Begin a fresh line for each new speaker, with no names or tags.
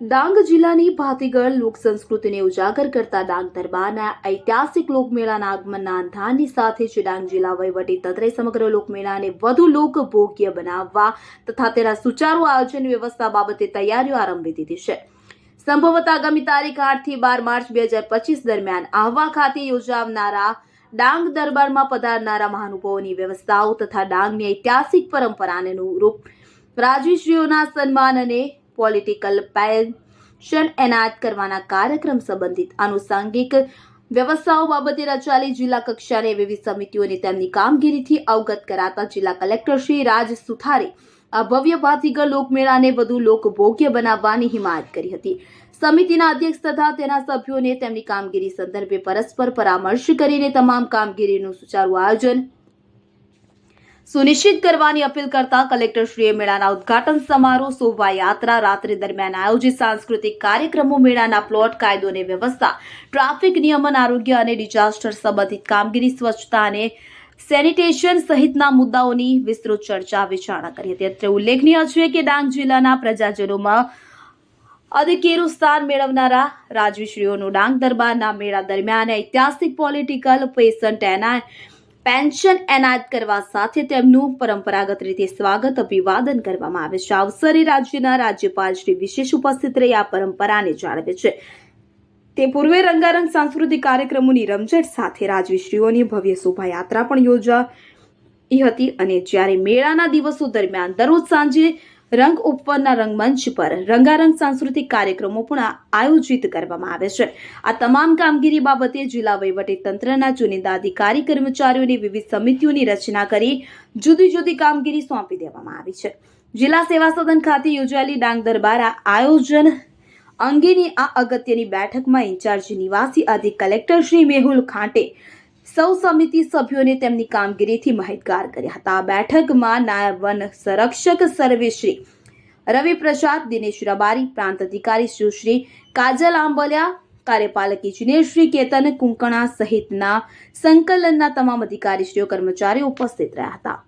ડાંગ જિલ્લાની ભાતીગળ લોક સંસ્કૃતિને ઉજાગર કરતા ડાંગ દરબારના ઐતિહાસિક લોકમેળાના આગમનના અંધારની સાથે જ ડાંગ જિલ્લા વહીવટી તંત્રે સમગ્ર લોકમેળાને વધુ લોકભોગ્ય બનાવવા તથા તેના સુચારુ આયોજન વ્યવસ્થા બાબતે તૈયારીઓ આરંભી દીધી છે. સંભવત આગામી તારીખ આઠથી બાર માર્ચ બે હજાર પચીસ દરમિયાન આહવા ખાતે યોજાવનારા ડાંગ દરબારમાં પધારનારા મહાનુભાવોની વ્યવસ્થાઓ તથા ડાંગની ઐતિહાસિક પરંપરાને અનુરૂપ રાજવીશ્રીઓના સન્માન અને પોલિટિકલ પેન્શન એનાયત કરવાના કાર્યક્રમ સંબંધિત આનુષાંગિક વ્યવસ્થાઓ બાબતે રચાયેલી જિલ્લા કક્ષાની વિવિધ સમિતિઓને તેમની કામગીરીથી અવગત કરાતા જિલ્લા કલેક્ટર શ્રી રાજ સુથારે આ ભવ્ય ભાતીગર લોકમેળાને વધુ લોકભોગ્ય બનાવવાની હિમાયત કરી હતી. સમિતિના અધ્યક્ષ તથા તેના સભ્યોને તેમની કામગીરી સંદર્ભે પરસ્પર પરામર્શ કરીને તમામ કામગીરીનું સુચારુ આયોજન સુનિશ્ચિત કરવાની અપીલ કરતા કલેક્ટરશ્રીએ મેળાના ઉદઘાટન સમારોહ, શોભાયાત્રા રાત્રિ દરમિયાન આયોજિત સાંસ્કૃતિક કાર્યક્રમો, મેળાના પ્લોટ, કાયદો અને વ્યવસ્થા, ટ્રાફિક નિયમન, આરોગ્ય અને ડિઝાસ્ટર સંબંધિત કામગીરી, સ્વચ્છતા અને સેનિટેશન સહિતના મુદ્દાઓની વિસ્તૃત ચર્ચા વિચારણા કરી હતી. અત્રે ઉલ્લેખનીય છે કે ડાંગ જિલ્લાના પ્રજાજનોમાં અધિકેરું સ્થાન મેળવનારા રાજવીશ્રીઓનું ડાંગ દરબારના મેળા દરમિયાન ઐતિહાસિક, પોલિટિકલ પેશન્ટ એના પેન્શન એનાયત કરવા સાથે તેમનું પરંપરાગત રીતે સ્વાગત અભિવાદન કરવામાં આવે છે. અવસરે રાજ્યના રાજ્યપાલ શ્રી વિશેષ ઉપસ્થિત રહી આ પરંપરાને જાળવે છે. તે પૂર્વે રંગારંગ સાંસ્કૃતિક કાર્યક્રમોની રમઝટ સાથે રાજવીશ્રીઓની ભવ્ય શોભાયાત્રા પણ યોજાઈ હતી અને જ્યારે મેળાના દિવસો દરમિયાન દરરોજ સાંજે રંગ ઉપવનના રંગમંચ પર રંગારંગ સાંસ્કૃતિક કાર્યક્રમો પણ આયોજિત કરવામાં આવે છે. આ તમામ કામગીરી બાબતે જિલ્લા વહીવટી તંત્રના ચુનિંદા અધિકારી, કર્મચારીઓની વિવિધ સમિતિઓની રચના કરી જુદી જુદી કામગીરી સોંપી દેવામાં આવી છે. જિલ્લા સેવા સદન ખાતે યોજાયેલી ડાંગ દરબાર આયોજન અંગેની આ અગત્યની બેઠકમાં ઇન્ચાર્જ નિવાસી અધિક કલેક્ટર શ્રી મેહુલ ખાંટે સૌ સમિતિ સભ્યોને તેમની કામગીરીથી માહિતગાર કર્યા હતા. બેઠકમાં નાયબ વન સંરક્ષક સર્વેશ્રી રવિ પ્રસાદ, દિનેશ રબારી, પ્રાંત અધિકારી સુશ્રી કાજલ આંબલિયા, કાર્યપાલક ઇજનેર શ્રી કેતન કુંકણા સહિતના સંકલનના તમામ અધિકારીશ્રીઓ, કર્મચારીઓ ઉપસ્થિત રહ્યા હતા.